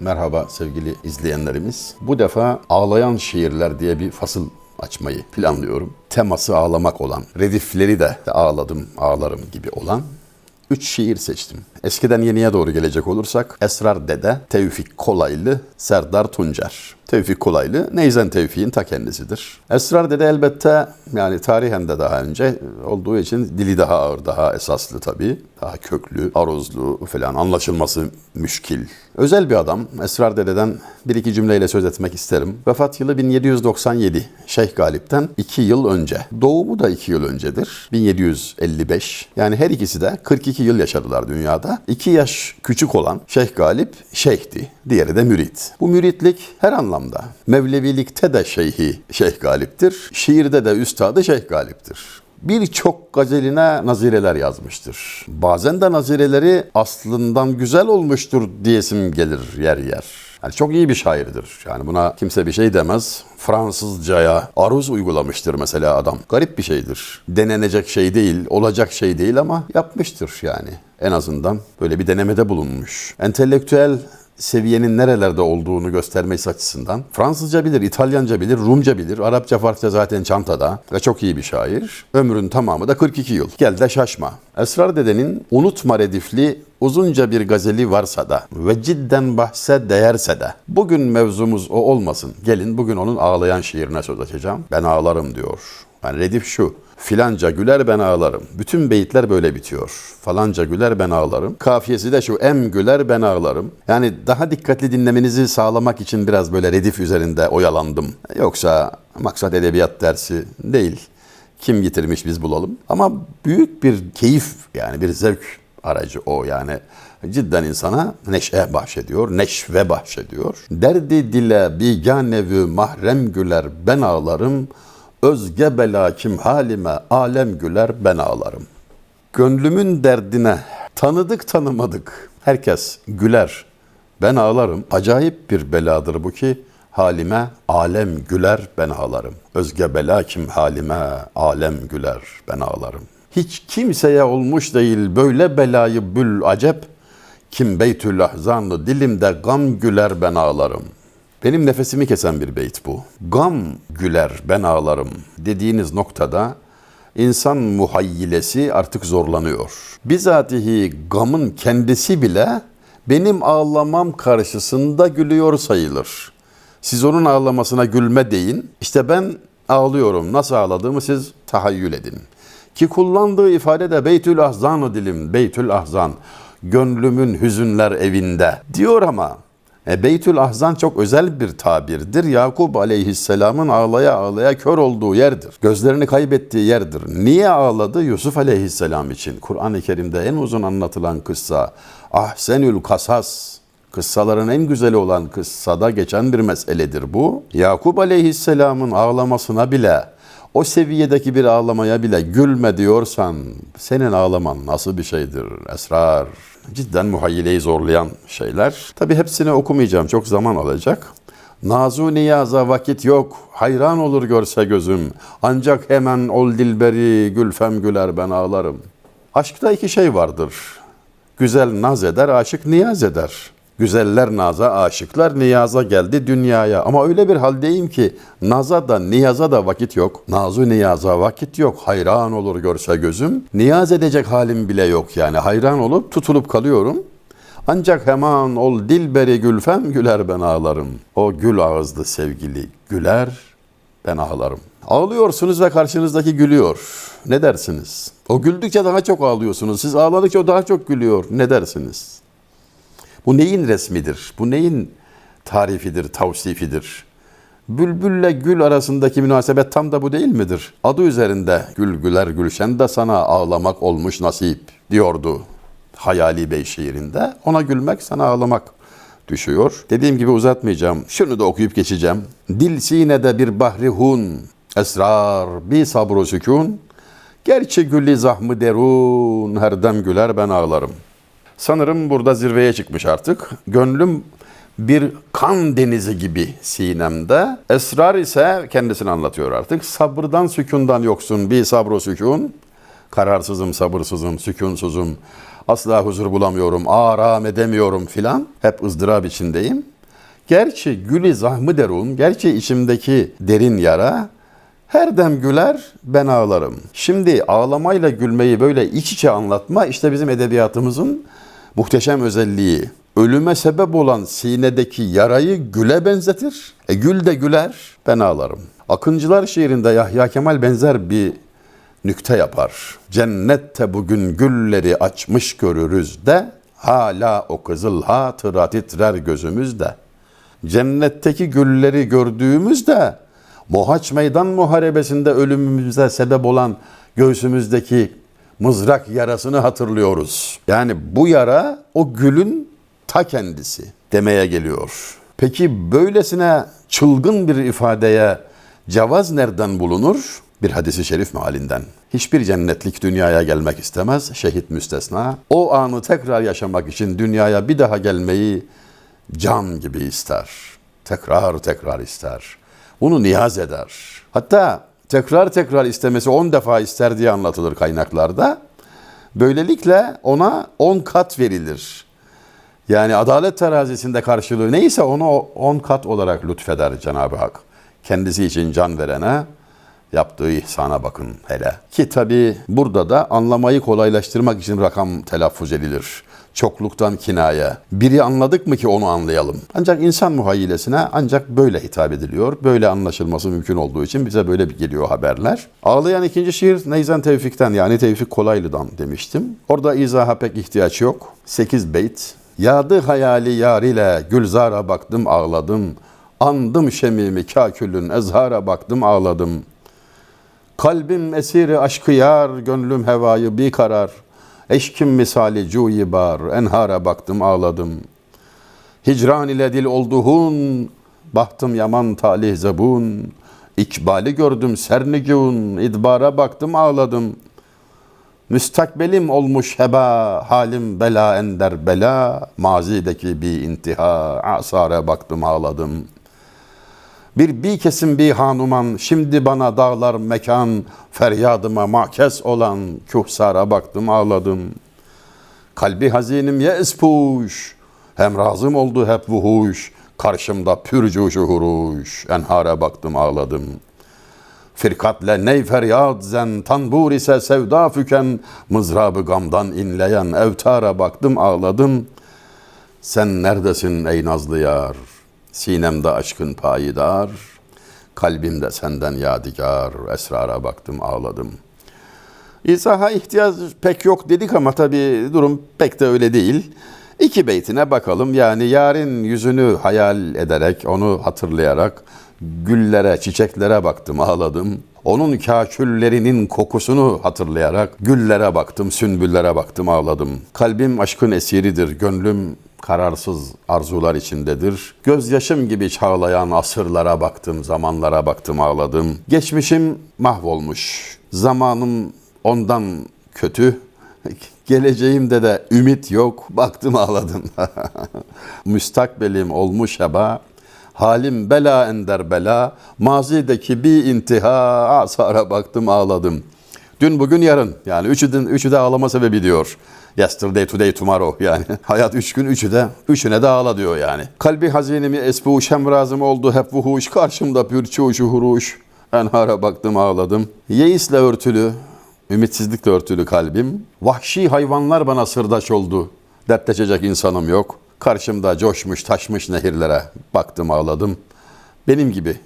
Merhaba sevgili izleyenlerimiz. Bu defa ağlayan şiirler diye bir fasıl açmayı planlıyorum. Teması ağlamak olan, redifleri de ağladım, ağlarım gibi olan Üç şiir seçtim. Eskiden yeniye doğru gelecek olursak Esrar Dede, Tevfik Kolaylı, Serdar Tuncer. Tevfik Kolaylı Neyzen Tevfik'in ta kendisidir. Esrar Dede elbette yani tarihen de daha önce olduğu için dili daha ağır, daha esaslı tabii. Daha köklü, aruzlu falan anlaşılması müşkil. Özel bir adam. Esrar Dede'den bir iki cümleyle söz etmek isterim. Vefat yılı 1797. Şeyh Galip'ten 2 yıl önce. Doğumu da 2 yıl öncedir. 1755. Yani her ikisi de 42 yıl yaşadılar dünyada. 2 yaş küçük olan Şeyh Galip şeyhti. Diğeri de mürit. Bu müritlik her anlamda. Mevlevilikte de şeyhi Şeyh Galip'tir. Şiirde de üstadı Şeyh Galip'tir birçok gazeline nazireler yazmıştır. Bazen de nazireleri aslından güzel olmuştur diyesim gelir yer yer. Yani çok iyi bir şairdir. Yani buna kimse bir şey demez. Fransızcaya aruz uygulamıştır mesela adam. Garip bir şeydir. Denenecek şey değil, olacak şey değil ama yapmıştır yani. En azından böyle bir denemede bulunmuş. Entelektüel seviyenin nerelerde olduğunu göstermesi açısından Fransızca bilir, İtalyanca bilir, Rumca bilir, Arapça Farsça zaten çantada ve çok iyi bir şair. Ömrün tamamı da 42 yıl. Gel de şaşma. Esrar Dede'nin unutma redifli uzunca bir gazeli varsa da ve cidden bahse değerse de bugün mevzumuz o olmasın. Gelin bugün onun ağlayan şiirine söz açacağım. Ben ağlarım diyor. Yani redif şu. Filanca güler ben ağlarım. Bütün beyitler böyle bitiyor. Falanca güler ben ağlarım. Kafiyesi de şu em güler ben ağlarım. Yani daha dikkatli dinlemenizi sağlamak için biraz böyle redif üzerinde oyalandım. Yoksa maksat edebiyat dersi değil. Kim getirmiş biz bulalım. Ama büyük bir keyif yani bir zevk aracı o yani cidden insana neşe bahşediyor, neşve bahşediyor. Derdi dile biganevü mahrem güler ben ağlarım. Özge bela kim halime alem güler ben ağlarım. Gönlümün derdine tanıdık tanımadık herkes güler ben ağlarım. Acayip bir beladır bu ki halime alem güler ben ağlarım. Özge bela kim halime alem güler ben ağlarım. Hiç kimseye olmuş değil böyle belayı bül acep. Kim beytül ahzanlı dilimde gam güler ben ağlarım. Benim nefesimi kesen bir beyt bu. Gam güler ben ağlarım dediğiniz noktada insan muhayyilesi artık zorlanıyor. Bizatihi gamın kendisi bile benim ağlamam karşısında gülüyor sayılır. Siz onun ağlamasına gülme deyin. İşte ben ağlıyorum. Nasıl ağladığımı siz tahayyül edin. Ki kullandığı ifade de Beytül Ahzan dilim. Beytül Ahzan. Gönlümün hüzünler evinde. Diyor ama e, Beytül Ahzan çok özel bir tabirdir. Yakup aleyhisselamın ağlaya ağlaya kör olduğu yerdir. Gözlerini kaybettiği yerdir. Niye ağladı? Yusuf aleyhisselam için. Kur'an-ı Kerim'de en uzun anlatılan kıssa. Ahsenül Kasas. Kıssaların en güzeli olan kıssada geçen bir meseledir bu. Yakup aleyhisselamın ağlamasına bile o seviyedeki bir ağlamaya bile gülme diyorsan senin ağlaman nasıl bir şeydir esrar? Cidden muhayyileyi zorlayan şeyler. Tabi hepsini okumayacağım çok zaman alacak. Nazu niyaza vakit yok, hayran olur görse gözüm. Ancak hemen ol dilberi, gülfem güler ben ağlarım. Aşkta iki şey vardır. Güzel naz eder, aşık niyaz eder. Güzeller naza, aşıklar niyaza geldi dünyaya. Ama öyle bir haldeyim ki naza da niyaza da vakit yok. Nazu niyaza vakit yok. Hayran olur görse gözüm. Niyaz edecek halim bile yok yani. Hayran olup tutulup kalıyorum. Ancak hemen ol dilberi gülfem güler ben ağlarım. O gül ağızlı sevgili güler ben ağlarım. Ağlıyorsunuz ve karşınızdaki gülüyor. Ne dersiniz? O güldükçe daha çok ağlıyorsunuz. Siz ağladıkça o daha çok gülüyor. Ne dersiniz? Bu neyin resmidir? Bu neyin tarifidir, tavsifidir? Bülbülle gül arasındaki münasebet tam da bu değil midir? Adı üzerinde gül güler gülşen de sana ağlamak olmuş nasip diyordu Hayali Bey şiirinde. Ona gülmek sana ağlamak düşüyor. Dediğim gibi uzatmayacağım. Şunu da okuyup geçeceğim. Dil sinede bir bahri hun, esrar bir sabru sükun. Gerçi gülli zahmı derun, her dem güler ben ağlarım. Sanırım burada zirveye çıkmış artık. Gönlüm bir kan denizi gibi sinemde. Esrar ise kendisini anlatıyor artık. Sabırdan sükundan yoksun bir sabro sükun. Kararsızım, sabırsızım, sükunsuzum. Asla huzur bulamıyorum, aram edemiyorum filan. Hep ızdırap içindeyim. Gerçi gülü zahmı derun, gerçi içimdeki derin yara her dem güler ben ağlarım. Şimdi ağlamayla gülmeyi böyle iç içe anlatma işte bizim edebiyatımızın muhteşem özelliği. Ölüme sebep olan sinedeki yarayı güle benzetir. E gül de güler ben ağlarım. Akıncılar şiirinde Yahya Kemal benzer bir nükte yapar. Cennette bugün gülleri açmış görürüz de hala o kızıl hatıra titrer gözümüzde. Cennetteki gülleri gördüğümüzde Mohaç Meydan Muharebesi'nde ölümümüze sebep olan göğsümüzdeki mızrak yarasını hatırlıyoruz. Yani bu yara o gülün ta kendisi demeye geliyor. Peki böylesine çılgın bir ifadeye cevaz nereden bulunur? Bir hadisi şerif mealinden. Hiçbir cennetlik dünyaya gelmek istemez, şehit müstesna. O anı tekrar yaşamak için dünyaya bir daha gelmeyi can gibi ister. Tekrar tekrar ister. Bunu niyaz eder. Hatta tekrar tekrar istemesi 10 defa ister diye anlatılır kaynaklarda. Böylelikle ona 10 kat verilir. Yani adalet terazisinde karşılığı neyse onu 10 kat olarak lütfeder Cenab-ı Hak. Kendisi için can verene yaptığı ihsana bakın hele. Ki tabi burada da anlamayı kolaylaştırmak için rakam telaffuz edilir. Çokluktan kinaye. Biri anladık mı ki onu anlayalım. Ancak insan muhayyilesine ancak böyle hitap ediliyor. Böyle anlaşılması mümkün olduğu için bize böyle bir geliyor haberler. Ağlayan ikinci şiir Neyzen Tevfik'ten yani Tevfik Kolaylı'dan demiştim. Orada izaha pek ihtiyaç yok. 8 beyt. Yadı hayali yar ile gülzara baktım ağladım. Andım şemimi kakülün ezhara baktım ağladım. Kalbim esiri aşkı yar, gönlüm hevayı bir karar. Eşkim misali cuyi bar, enhara baktım ağladım. Hicran ile dil oldu hun, bahtım yaman talih zebun. İkbali gördüm sernigün, idbara baktım ağladım. Müstakbelim olmuş heba, halim bela ender bela. Mazideki bir intiha, asara baktım ağladım.'' Bir bir kesim bir hanuman, şimdi bana dağlar mekan, feryadıma makes olan kühsara baktım ağladım. Kalbi hazinim ye espuş, hem razım oldu hep vuhuş, karşımda pürcuşu huruş, enhara baktım ağladım. Firkatle ney feryat zen, tanbur ise sevda füken, mızrabı gamdan inleyen evtara baktım ağladım. Sen neredesin ey nazlı yar?'' Sinemde aşkın payidar, kalbimde senden yadigar, esrara baktım ağladım. İzaha ihtiyaç pek yok dedik ama tabii durum pek de öyle değil. İki beytine bakalım yani yarın yüzünü hayal ederek, onu hatırlayarak güllere, çiçeklere baktım ağladım. Onun kaküllerinin kokusunu hatırlayarak güllere baktım, sünbüllere baktım ağladım. Kalbim aşkın esiridir, gönlüm kararsız arzular içindedir. Gözyaşım gibi çağlayan asırlara baktım, zamanlara baktım, ağladım. Geçmişim mahvolmuş. Zamanım ondan kötü. Geleceğimde de ümit yok. Baktım ağladım. Müstakbelim olmuş heba. Halim bela ender bela. Mazideki bir intiha. Asara baktım ağladım. Dün bugün yarın. Yani üçü de, üçü de ağlama sebebi diyor. Yesterday, today, tomorrow yani. Hayat üç gün, üçü de, üçüne de ağla diyor yani. Kalbi hazinemi esbuş, hemrazım oldu hep vuhuş, karşımda pür çuşu huruş. Enhara baktım ağladım. Yeisle örtülü, ümitsizlikle örtülü kalbim. Vahşi hayvanlar bana sırdaş oldu. Dertleşecek insanım yok. Karşımda coşmuş, taşmış nehirlere baktım ağladım. Benim gibi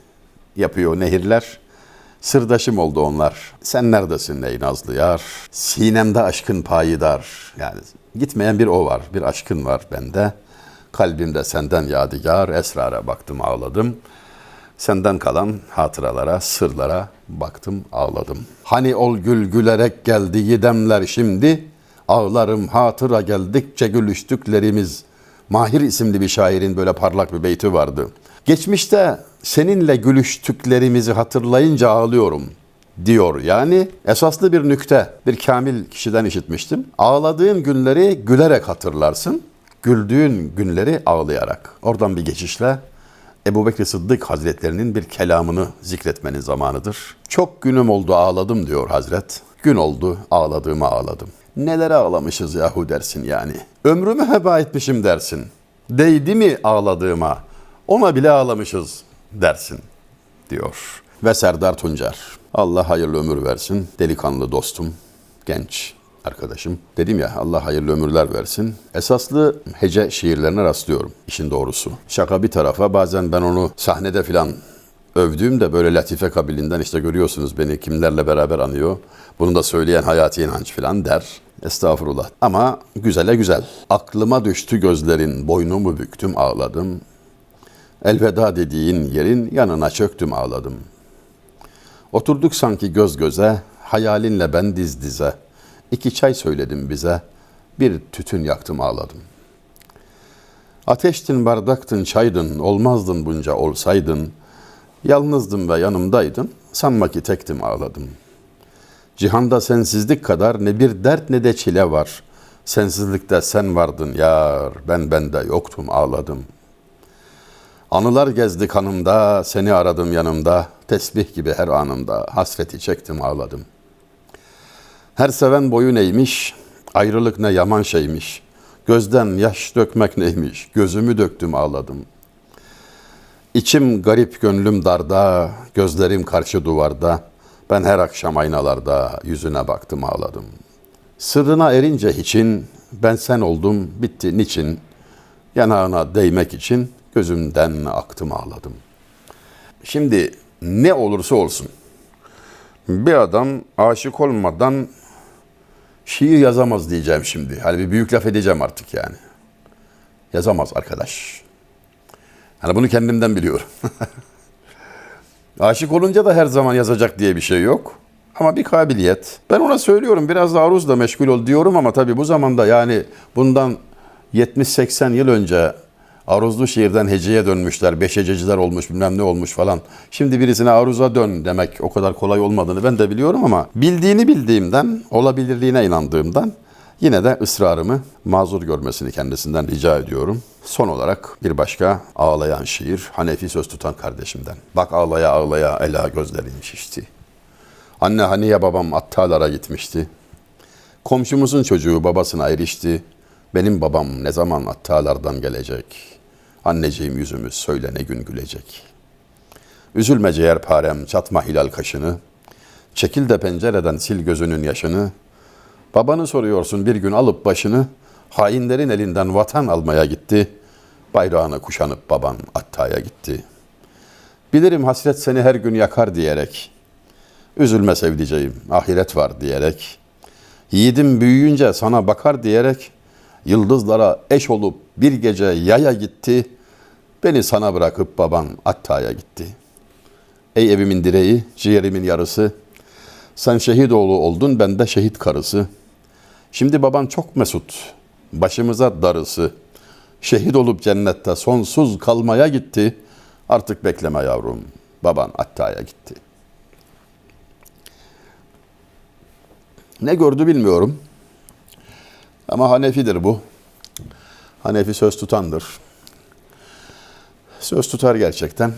yapıyor nehirler. Sırdaşım oldu onlar. Sen neredesin ey nazlı yar? Sinemde aşkın payidar. Yani gitmeyen bir o var, bir aşkın var bende. Kalbimde senden yadigar, esrara baktım ağladım. Senden kalan hatıralara, sırlara baktım ağladım. Hani ol gül gülerek geldi yidemler şimdi. Ağlarım hatıra geldikçe gülüştüklerimiz. Mahir isimli bir şairin böyle parlak bir beyti vardı. Geçmişte seninle gülüştüklerimizi hatırlayınca ağlıyorum diyor. Yani esaslı bir nükte, bir kamil kişiden işitmiştim. Ağladığın günleri gülerek hatırlarsın, güldüğün günleri ağlayarak. Oradan bir geçişle Ebu Bekir Sıddık Hazretlerinin bir kelamını zikretmenin zamanıdır. Çok günüm oldu ağladım diyor Hazret. Gün oldu ağladığıma ağladım. Nelere ağlamışız yahu dersin yani. Ömrümü heba etmişim dersin. Değdi mi ağladığıma? Ona bile ağlamışız dersin diyor. Ve Serdar Tuncer. Allah hayırlı ömür versin. Delikanlı dostum, genç arkadaşım. Dedim ya Allah hayırlı ömürler versin. Esaslı hece şiirlerine rastlıyorum işin doğrusu. Şaka bir tarafa bazen ben onu sahnede filan övdüğümde böyle latife kabilinden işte görüyorsunuz beni kimlerle beraber anıyor. Bunu da söyleyen Hayati İnanç filan der. Estağfurullah. Ama güzele güzel. Aklıma düştü gözlerin, boynumu büktüm ağladım. Elveda dediğin yerin yanına çöktüm ağladım. Oturduk sanki göz göze, hayalinle ben diz dize. İki çay söyledim bize, bir tütün yaktım ağladım. Ateştin, bardaktın, çaydın, olmazdın bunca olsaydın. Yalnızdım ve yanımdaydın, sanma ki tektim ağladım. Cihanda sensizlik kadar ne bir dert ne de çile var. Sensizlikte sen vardın yar, ben bende yoktum ağladım.'' Anılar gezdi kanımda, seni aradım yanımda, tesbih gibi her anımda, hasreti çektim ağladım. Her seven boyun eğmiş, ayrılık ne yaman şeymiş, gözden yaş dökmek neymiş, gözümü döktüm ağladım. İçim garip gönlüm darda, gözlerim karşı duvarda, ben her akşam aynalarda yüzüne baktım ağladım. Sırrına erince hiçin, ben sen oldum, bitti niçin, yanağına değmek için gözümden aktım ağladım. Şimdi ne olursa olsun bir adam aşık olmadan şiir yazamaz diyeceğim şimdi. Hani bir büyük laf edeceğim artık yani. Yazamaz arkadaş. Hani bunu kendimden biliyorum. Aşık olunca da her zaman yazacak diye bir şey yok. Ama bir kabiliyet. Ben ona söylüyorum biraz da aruzla meşgul ol diyorum ama tabii bu zamanda yani bundan 70-80 yıl önce Aruzlu şiirden heceye dönmüşler, beş hececiler olmuş bilmem ne olmuş falan. Şimdi birisine aruza dön demek o kadar kolay olmadığını ben de biliyorum ama bildiğini bildiğimden, olabilirliğine inandığımdan yine de ısrarımı mazur görmesini kendisinden rica ediyorum. Son olarak bir başka ağlayan şiir Hanefi söz tutan kardeşimden. Bak ağlaya ağlaya ela gözlerin şişti. Anne hani ya babam attalara gitmişti. Komşumuzun çocuğu babasına erişti. Benim babam ne zaman attalardan gelecek? Anneciğim yüzümüz söyle ne gün gülecek? Üzülme ciğerparem çatma hilal kaşını. Çekil de pencereden sil gözünün yaşını. Babanı soruyorsun bir gün alıp başını. Hainlerin elinden vatan almaya gitti. Bayrağını kuşanıp baban attaya gitti. Bilirim hasret seni her gün yakar diyerek. Üzülme sevdiceğim ahiret var diyerek. Yiğidim büyüyünce sana bakar diyerek yıldızlara eş olup bir gece yaya gitti. Beni sana bırakıp baban Atta'ya gitti. Ey evimin direği, ciğerimin yarısı. Sen şehit oğlu oldun, ben de şehit karısı. Şimdi baban çok mesut, başımıza darısı. Şehit olup cennette sonsuz kalmaya gitti. Artık bekleme yavrum, baban Atta'ya gitti. Ne gördü bilmiyorum. Ama Hanefidir bu. Hanefi söz tutandır. Söz tutar gerçekten.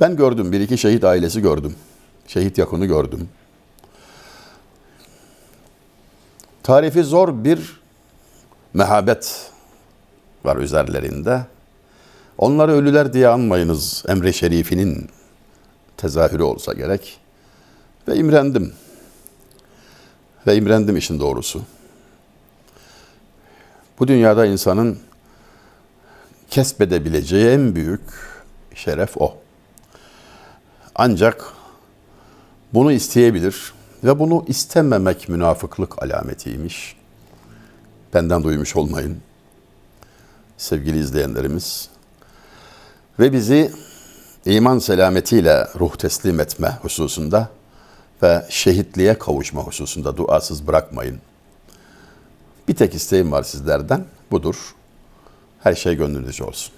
Ben gördüm, bir iki şehit ailesi gördüm. Şehit yakını gördüm. Tarifi zor bir mehabet var üzerlerinde. Onları ölüler diye anmayınız emre şerifinin tezahürü olsa gerek. Ve imrendim. Ve imrendim işin doğrusu. Bu dünyada insanın kesbedebileceği en büyük şeref o. Ancak bunu isteyebilir ve bunu istememek münafıklık alametiymiş. Benden duymuş olmayın sevgili izleyenlerimiz. Ve bizi iman selametiyle ruh teslim etme hususunda ve şehitliğe kavuşma hususunda duasız bırakmayın. Bir tek isteğim var sizlerden, budur. Her şey gönlünüzce olsun.